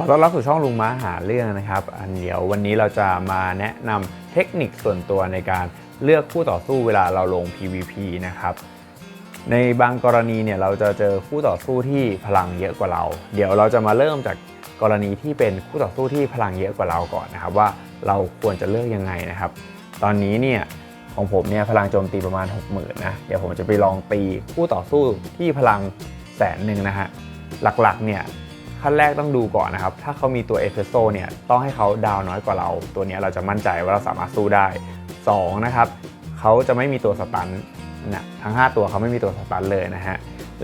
อต้อนรับสู่ช่องลุงม้าหาเรื่องนะครับ อันเดี๋ยววันนี้เราจะมาแนะนำเทคนิคส่วนตัวในการเลือกคู่ต่อสู้เวลาเราลง PVP นะครับ ในบางกรณีเนี่ยเราจะเจอคู่ต่อสู้ที่พลังเยอะกว่าเรา เดี๋ยวเราจะมาเริ่มจากกรณีที่เป็นคู่ต่อสู้ที่พลังเยอะกว่าเราก่อนนะครับ ว่าเราควรจะเลือกยังไงนะครับ ตอนนี้เนี่ยของผมเนี่ยพลังโจมตีประมาณ 60,000นะเดี๋ยวผมจะไปลองตีคู่ต่อสู้ที่พลังแสนหนึ่งนะฮะหลักๆเนี่ย ขั้นแรกต้องดูก่อนนะครับ ถ้าเขามีตัวเอสเ e รสโซเนี่ยต้องให้เขาดาวน้อยกว่าเรา ตัวนี้เราจะมั่นใจว่าเราสามารถสู้ได้สองนะครับเขาจะไม่มีตัวสตันนะทั้ง 5 ตัวเขาไม่มีตัวสตันเลยนะฮะ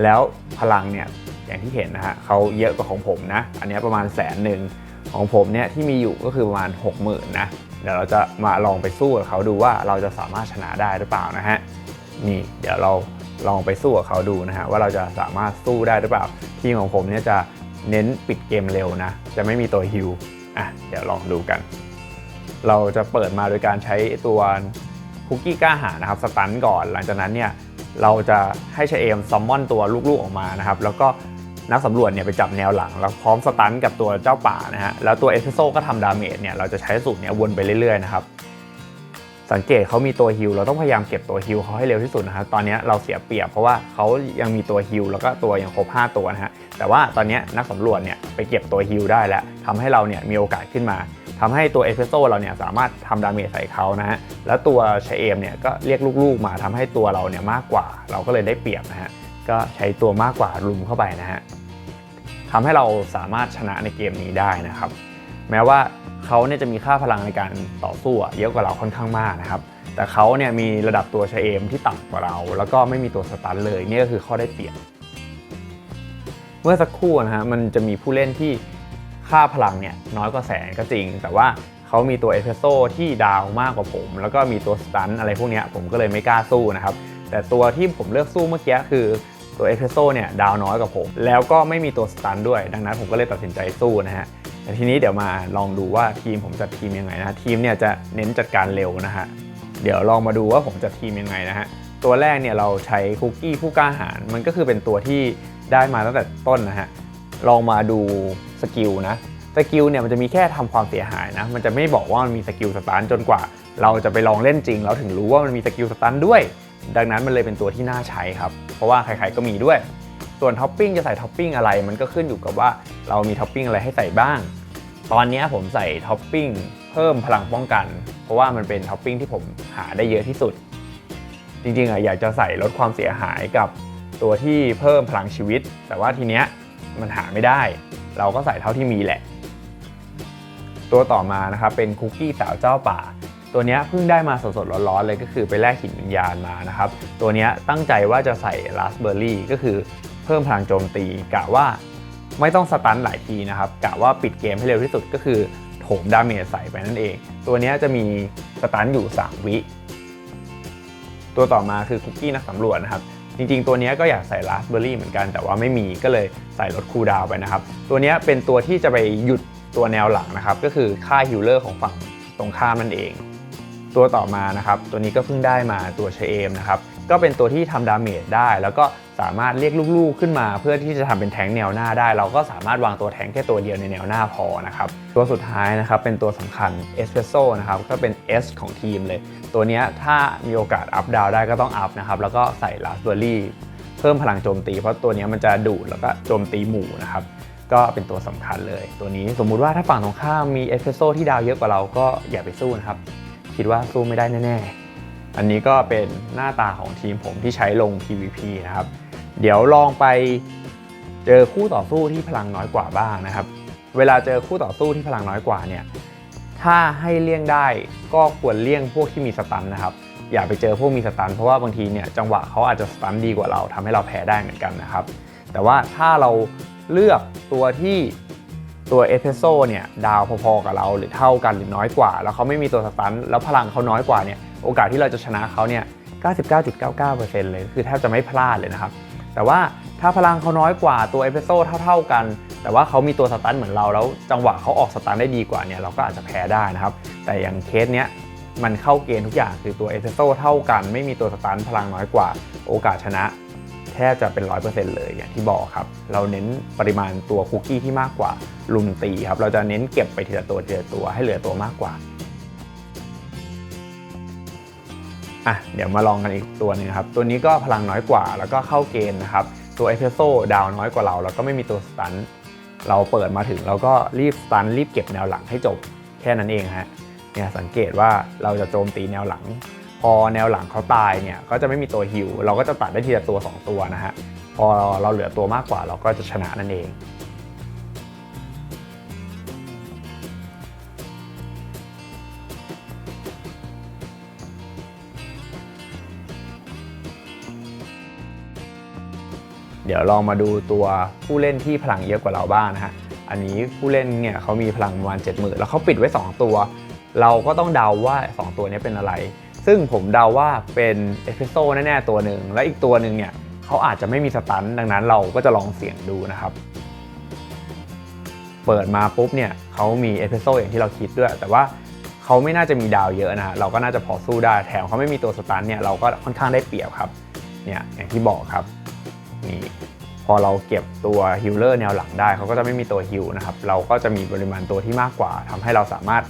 แล้วพลังเนี่ยอย่างที่เห็นนะฮะเขาเยอะกว่าของผมนะ อันนี้ประมาณแสนหนึ่งของผมเนี่ยที่มีอยู่ก็คือประมาณ 60,000นะเดี๋ยวเราจะมาลองไปสู้กับเขาดูว่าเราจะสามารถชนะได้หรือเปล่านะฮะนี่เดี๋ยวเราลองไปสู้กับเขาดูนะฮะว่าเราจะสามารถสู้ได้หรือเปล่าทีมของผมเนี่ยจะ เน้นปิดเกมเร็วนะ จะไม่มีตัวฮิลอะเดี๋ยวลองดูกัน เราจะเปิดมาโดยการใช้ตัวคุกกี้กล้าหานะครับ สตันก่อน หลังจากนั้นเนี่ยเราจะให้ชเอมซัมมอนตัวลูกๆออกมานะครับ แล้วก็นักสำรวจเนี่ยไปจับแนวหลัง แล้วพร้อมสตันกับตัวเจ้าป่านะฮะแล้วตัวเอสเ e รสโซก็ทำดาเมจเนี่ยเราจะใช้สูตรเนี้ยวนไปเรื่อยๆนะครับ สังเกตเขามีตัวฮิลเราต้องพยายามเก็บตัวฮิลเขาให้เร็วที่สุดนะครับตอนนี้เราเสียเปรียบเพราะว่าเขายังมีตัวฮิลแล้วก็ตัวยังครบ 5 ตัวนะฮะแต่ว่าตอนนี้นักสำรวจเนี่ยไปเก็บตัวฮิลได้แล้วทำให้เราเนี่ยมีโอกาสขึ้นมาทำให้ตัวเอสเ e รสโซเราเนี่ยสามารถทำดาเมจใส่เขานะฮะแล้วตัวเชเอมเนี่ยก็เรียกลูกๆมาทำให้ตัวเราเนี่ยมากกว่า เราก็เลยได้เปรียบนะฮะก็ใช้ตัวมากกว่ารุมเข้าไปนะฮะทำให้เราสามารถชนะในเกมนี้ได้นะครับ แม้ว่าเขาเนี่ยจะมีค่าพลังในการต่อสู้เยอะกว่าเราค่อนข้างมากนะครับ แต่เขาเนี่ยมีระดับตัวชเอมที่ต่ำกว่าเรา แล้วก็ไม่มีตัวสตันเลยนี่ก็คือข้อได้เปรียบเมื่อสักครู่นะฮะมันจะมีผู้เล่นที่ค่าพลังเนี่ยน้อยกว่าแสนก็จริง แต่ว่าเขามีตัวเอสเ e รสโซที่ดาวมากกว่าผม แล้วก็มีตัวสตันอะไรพวกนี้ผมก็เลยไม่กล้าสู้นะครับ แต่ตัวที่ผมเลือกสู้เมื่อกี้คือตัวเอสเ e รสโซเนี่ยดาวน้อยกว่าผม แล้วก็ไม่มีตัวสตันด้วย ดังนั้นผมก็เลยตัดสินใจสู้นะฮะ แต่ทีนี้เดี๋ยวมาลองดูว่าทีมผมจัดทีมยังไงนะทีมเนี่ยจะเน้นจัดการเร็วนะฮะเดี๋ยวลองมาดูว่าผมจัดทีมยังไงนะฮะตัวแรกเนี่ยเราใช้คุกกี้ผู้กล้าหาญมันก็คือเป็นตัวที่ได้มาตั้งแต่ต้นนะฮะลองมาดูสกิลนะสกิลเนี่ยมันจะมีแค่ทำความเสียหายนะ มันจะไม่บอกว่ามันมีสกิลสตันจนกว่า เราจะไปลองเล่นจริง เราถึงรู้ว่ามันมีสกิลสตันด้วย ดังนั้นมันเลยเป็นตัวที่น่าใช้ครับ เพราะว่าใครๆก็มีด้วย ส่วนท็อปปิ้งจะใส่ท็อปปิ้งอะไร มันก็ขึ้นอยู่กับว่าเรามีท็อปปิ้งอะไรให้ใส่บ้าง ตอนนี้ผมใส่ท็อปปิ้งเพิ่มพลังป้องกัน เพราะว่ามันเป็นท็อปปิ้งที่ผมหาได้เยอะที่สุด จริงๆอะอยากจะใส่ลดความเสียหายกับตัวที่เพิ่มพลังชีวิต แต่ว่าทีเนี้ยมันหาไม่ได้ เราก็ใส่เท่าที่มีแหละ ตัวต่อมานะครับเป็นคุกกี้สาวเจ้าป่า ตัวเนี้ยเพิ่งได้มาสดๆร้อนๆเลยก็คือไปแลกหินวิญญาณมานะครับ ตัวเนี้ยตั้งใจว่าจะใส่ราสเบอร์รี่ก็คือ เพิ่มพลังโจมตีกะว่าไม่ต้องสตันหลายทีนะครับกะว่าปิดเกมให้เร็วที่สุดก็คือโถมดาเมจใส่ไปนั่นเอง ตัวนี้จะมีสตันอยู่ 3 วิ ตัวต่อมาคือคุกกี้นักสำรวจนะครับ จริงๆ ตัวนี้ก็อยากใส่ราสเบอร์รี่เหมือนกันแต่ว่าไม่มีก็เลยใส่ลดคูดาวไปนะครับ ตัวนี้เป็นตัวที่จะไปหยุดตัวแนวหลังนะครับ ก็คือค่าฮิลเลอร์ของฝั่งตรงข้ามนั่นเอง ตัวต่อมานะครับ ตัวนี้ก็เพิ่งได้มาตัวเชเอมนะครับ ก็เป็นตัวที่ทำดาเมจได้ แล้วก็สามารถเรียกลูกๆขึ้นมา เพื่อที่จะทำเป็นแทงแนวหน้าได้ เราก็สามารถวางตัวแทงแค่ตัวเดียวในแนวหน้าพอนะครับตัวสุดท้ายนะครับเป็นตัวสำคัญเอสเ e รสโซนะครับก็เป็น S ของทีมเลย ตัวนี้ถ้ามีโอกาสอัพดาวได้ก็ต้องอัพนะครับแล้วก็ใส่ราสเบอร์รี่เพิ่มพลังโจมตี เพราะตัวนี้มันจะดูดแล้วก็โจมตีหมู่นะครับก็เป็นตัวสำคัญเลย ตัวนี้สมมุติว่าถ้าฝั่งตรงข้ามมีเอสเ e รสโซที่ดาวเยอะกว่าเราก็อย่าไปสู้นะครับคิดว่าสู้ไม่ได้แน่ๆ อันนี้ก็เป็นหน้าตาของทีมผมที่ใช้ลง PVP นะครับ เดี๋ยวลองไปเจอคู่ต่อสู้ที่พลังน้อยกว่าบ้างนะครับ เวลาเจอคู่ต่อสู้ที่พลังน้อยกว่าเนี่ย ถ้าให้เลี่ยงได้ก็ควรเลี่ยงพวกที่มีสตันนะครับ อย่าไปเจอพวกมีสตัน เพราะว่าบางทีเนี่ยจังหวะเขาอาจจะสตันดีกว่าเราทำให้เราแพ้ได้เหมือนกันนะครับ แต่ว่าถ้าเราเลือกตัวที่ ตัวเอสเ e รสโซเนี่ยดาวพอๆกับเราหรือเท่ากันหรือน้อยกว่า แล้วเขาไม่มีตัวสตันแล้วพลังเขาน้อยกว่าเนี่ยโอกาสที่เราจะชนะเขาเนี่ย 99.99%เลยคือแทบจะไม่พลาดเลยนะครับ แต่ว่าถ้าพลังเขาน้อยกว่าตัวเอสเ e รสโซเท่าๆกัน แต่ว่าเขามีตัวสตันเหมือนเราแล้ว จังหวะเขาออกสตันได้ดีกว่าเนี่ยเราก็อาจจะแพ้ได้นะครับ แต่อย่างเคสเนี้ยมันเข้าเกณฑ์ทุกอย่างคือตัวเอสเ e รสโซเท่ากัน ไม่มีตัวสตันพลังน้อยกว่า โอกาสชนะ แทแทบจะเป็น 100%เลยอย่างที่บอกครับ เราเน้นปริมาณตัวคุกกี้ที่มากกว่าลุมตีครับ เราจะเน้นเก็บไปทีละตัวทีละตัวให้เหลือตัวมากกว่าอะเดี๋ยวมาลองกันอีกตัวหนึงครับ ตัวนี้ก็พลังน้อยกว่าแล้วก็เข้าเกณฑ์นะครับ ตัวเอสเพรสโซ่ดาวน้อยกว่าเรา แล้วก็ไม่มีตัวสตันเราเปิดมาถึงเราก็รีบสตันรีบเก็บแนวหลังให้จบแค่นั้นเองฮะเนี่ยสังเกตว่าเราจะโจมตีแนวหลัง พอแนวหลังเขาตายเนี่ยก็จะไม่มีตัวฮิวเราก็จะตัดได้ทีละตัว 2 ตัวนะฮะพอเราเหลือตัวมากกว่าเราก็จะชนะนั่นเองเดี๋ยวลองมาดูตัวผู้เล่นที่พลังเยอะกว่าเราบ้างนะฮะ อันนี้ผู้เล่นเนี่ยเขามีพลังประมาณ 70,000 แล้วเขาปิดไว้ 2 ตัว เราก็ต้องเดาว่า 2 ตัวนี้เป็นอะไร ซึ่งผมเดาว่าเป็นเอสเพรสโซ่แน่ๆตัวหนึ่ง และอีกตัวหนึ่งเนี่ยเขาอาจจะไม่มีสตันดังนั้นเราก็จะลองเสี่ยงดูนะครับ เปิดมาปุ๊บเนี่ยเขามีเอสเพรสโซ่อย่างที่เราคิดด้วย แต่ว่าเขาไม่น่าจะมีดาวเยอะนะเราก็น่าจะพอสู้ได้แถมเขาไม่มีตัวสตันเนี่ยเราก็ค่อนข้างได้เปรียบครับเนี่ยอย่างที่บอกครับนี่พอเราเก็บตัวฮิลเลอร์แนวหลังได้เขาก็จะไม่มีตัวฮิลนะครับเราก็จะมีปริมาณตัวที่มากกว่าทำให้เราสามารถ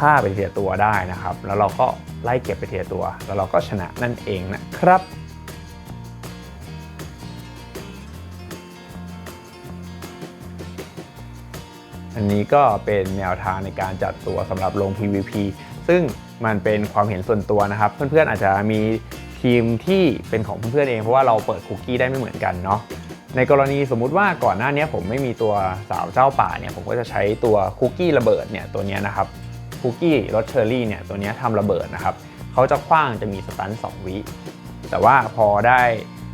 ฆ่าไปเทีละตัวได้นะครับ แล้วเราก็ไล่เก็บไปเทีละตัว แล้วเราก็ชนะนั่นเองนะครับอันนี้ก็เป็นแนวทางในการจัดตัวสำหรับลง PVP ซึ่งมันเป็นความเห็นส่วนตัวนะครับ เพื่อนๆอาจจะมีทีมที่เป็นของเพื่อนๆเองเพราะว่าเราเปิดคุกกี้ได้ไม่เหมือนกันเนาะในกรณีสมมุติว่าก่อนหน้านี้ผมไม่มีตัวสาวเจ้าป่าเนี่ยผมก็จะใช้ตัวคุกกี้ระเบิดเนี่ยตัวนี้นะครับ คุกกี้รสเชอร์รี่เนี่ยตัวนี้ทำระเบิดนะครับเขาจะคว้างจะมีสตันสองวิแต่ว่าพอได้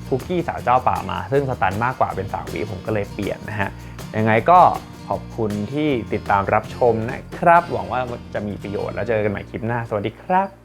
คุกกี้สาวเจ้าป่ามา ซึ่งสตันมากกว่าเป็น3วิผมก็เลยเปลี่ยนนะฮะยังไงก็ขอบคุณที่ติดตามรับชมนะครับ หวังว่าจะมีประโยชน์แล้วเจอกันใหม่คลิปหน้า สวัสดีครับ